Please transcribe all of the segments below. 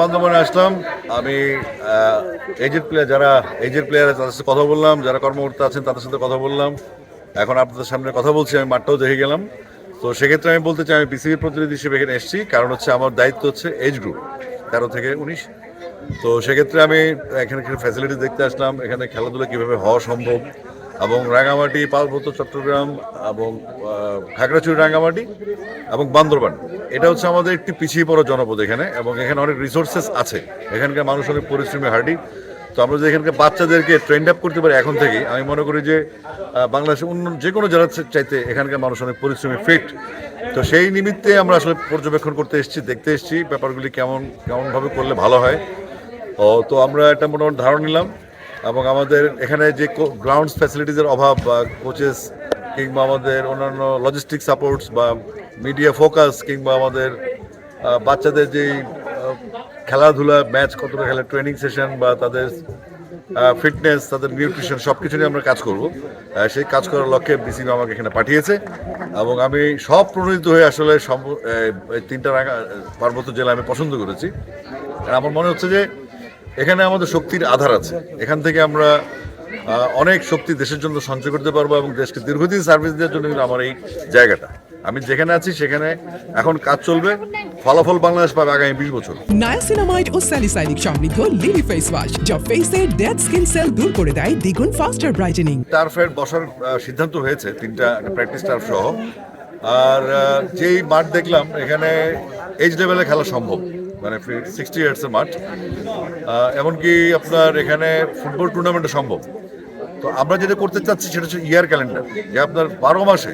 বান্ধবনে আসলাম। আমি AZ player যারা এজেড প্লেয়ার তাদের সাথে কথা বললাম, যারা কর্মকর্তা আছেন, তাদের সাথে কথা বললাম। এখন আপনাদের সামনে কথা বলছি, আমি মাঠটাও দেখে গেলাম। তো সেক্ষেত্রে আমি বলতে চাই, আমি বিসিবির প্রতিনিধি হিসেবে এখানে এসেছি, কারণ হচ্ছে আমার দায়িত্ব হচ্ছে এজ গ্রুপ তেরো থেকে উনিশ। তো সেক্ষেত্রে আমি এখানে ফ্যাসিলিটি দেখতে আসলাম, এখানে খেলাধুলা কীভাবে হওয়া সম্ভব এবং রাঙামাটি পার্বত্য চট্টগ্রাম এবং খাগড়াছড়ি রাঙামাটি এবং বান্দরবান। এটা হচ্ছে আমাদের একটি পিছিয়ে পড়া জনপদ এখানে এবং এখানে অনেক রিসোর্সেস আছে। এখানকার মানুষ অনেক পরিশ্রমী হার্ডি তো আমরা যদি এখানকার বাচ্চাদেরকে ট্রেন্ড আপ করতে পারি এখন থেকেই, আমি মনে করি যে বাংলাদেশের অন্য যে কোনো জেলার চাইতে এখানকার মানুষ অনেক পরিশ্রমী ফিট তো সেই নিমিত্তে আমরা আসলে পর্যবেক্ষণ করতে এসেছি, দেখতে এসেছি ব্যাপারগুলি কেমন, কেমনভাবে করলে ভালো হয়। তো আমরা একটা মোটামুটি ধারণা নিলাম এবং আমাদের এখানে যে গ্রাউন্ড ফ্যাসিলিটিসের অভাব বা কোচেস কিংবা আমাদের অন্যান্য লজিস্টিক সাপোর্টস বা মিডিয়া ফোকাস কিংবা আমাদের বাচ্চাদের যে খেলাধুলা ম্যাচ কতটা খেলে ট্রেনিং সেশন বা তাদের ফিটনেস তাদের নিউট্রিশন সব কিছু নিয়ে আমরা কাজ করব। সেই কাজ করার লক্ষ্যে বিসিবি আমাকে এখানে পাঠিয়েছে এবং আমি সব প্রণোদিত হয়ে আসলে তিনটা পার্বত্য জেলা আমি পছন্দ করেছি। আমার মনে হচ্ছে যে এখানে আমাদের শক্তির আধার আছে। এখান থেকে আমরা অনেক শক্তি দেশের জন্য সঞ্চয় করতে পারব এবং দেশকে দীর্ঘদিন সার্ভিস দেওয়ার জন্য কিন্তু আমার এই জায়গাটা। আমি যেখানে আছি সেখানে এখন কাজ চলবে। ফলাফল বাংলাদেশ পাবে আগামী বিশ বছর। নায়াসিনামাইড ও স্যালিসাইনিক সমৃদ্ধ লিলি ফেস ওয়াশ যা ফেসের ডেড স্কিন সেল দূর করে দেয় দ্বিগুণ ফাস্টার ব্রাইটেনিং টার্ফের বসার সিদ্ধান্ত হয়েছে তিনটা প্র্যাকটিস টার্ফ সহ। আর যেই মাঠ দেখলাম এখানে এজ লেভেলে খেলা সম্ভব। মানে সিক্সটি ইয়ার্সের মাঠ। এমনকি আপনার এখানে ফুটবল টুর্নামেন্ট সম্ভব। তো আমরা যেটা করতে চাচ্ছি সেটা হচ্ছে ইয়ার ক্যালেন্ডার যে আপনার বারো মাসে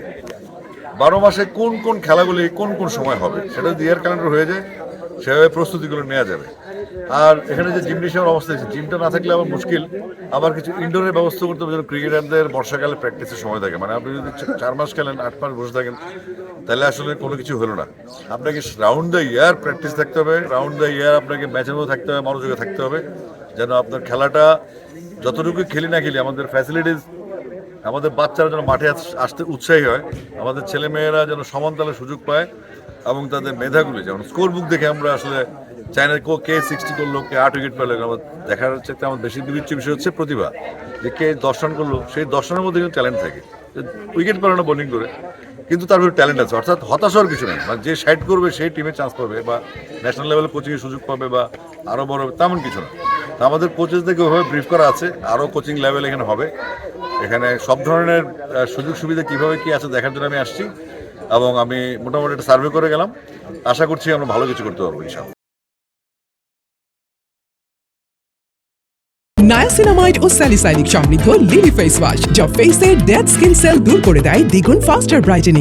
বারো মাসে কোন কোন খেলাগুলি কোন কোন সময় হবে, সেটা যদি ইয়ার ক্যালেন্ডার হয়ে যায় সেভাবে প্রস্তুতিগুলো নেওয়া যাবে। আর এখানে যে জিমনেশিয়ামের অবস্থা আছে জিমটা না থাকলে আবার মুশকিল। আবার কিছু ইনডোরের ব্যবস্থা করতে হবে যেন ক্রিকেটারদের বর্ষাকালে প্র্যাকটিসের সময় থাকে। মানে আপনি যদি চার মাস খেলেন, আট মাস বসে থাকেন, তাহলে আসলে কোনো কিছু হলো না। আপনাকে রাউন্ড দ্য ইয়ার প্র্যাকটিস থাকতে হবে। রাউন্ড দ্য ইয়ার আপনাকে ম্যাচের মধ্যে থাকতে হবে, মনোযোগে থাকতে হবে। যেন আপনার খেলাটা যতটুকু খেলি না খেলি, আমাদের ফ্যাসিলিটিস আমাদের বাচ্চারা যেন মাঠে আসতে উৎসাহী হয়, আমাদের ছেলেমেয়েরা যেন সমান তালে সুযোগ পায় এবং তাদের মেধাগুলি, যেমন স্কোর বুক দেখে আমরা আসলে চায়না কো, কে সিক্সটি করল, কে আট উইকেট পেল আমার দেখার হচ্ছে আমার বেশি বিবেচ্য বিষয় হচ্ছে প্রতিভা। যে কে দশ রান করল, সেই দশ রানের মধ্যে কিন্তু ট্যালেন্ট থাকে। উইকেট পেল না বোলিং করে, কিন্তু তার ভিতরে ট্যালেন্ট আছে। অর্থাৎ হতাশ হওয়ার কিছু নেই। মানে যে সাইড করবে, সেই টিমে চান্স পাবে, বা ন্যাশনাল লেভেলে কোচিংয়ের সুযোগ পাবে, বা আরও বড় হবে তেমন কিছু না। আমাদের কোচেসদেরকে ওইভাবে ব্রিফ করা আছে? আরও কোচিং লেভেল এখানে হবে। এখানে সব ধরনের সুযোগ সুবিধা কীভাবে কী আছে দেখার জন্য আমি আসছি। এবং আমি মোটামুটি একটা সার্ভে করে গেলাম। আশা করছি আমরা ভালো কিছু করতে পারব, ইনশাআল্লাহ। নায়াসিনামাইড ও স্যালিসাইনিক সমৃদ্ধ লিলি ফেস ওয়াশ যা ফেসের ডেড স্কিন সেল দূর করে দেয় দ্বিগুণ ফাস্টার ব্রাইটেনিং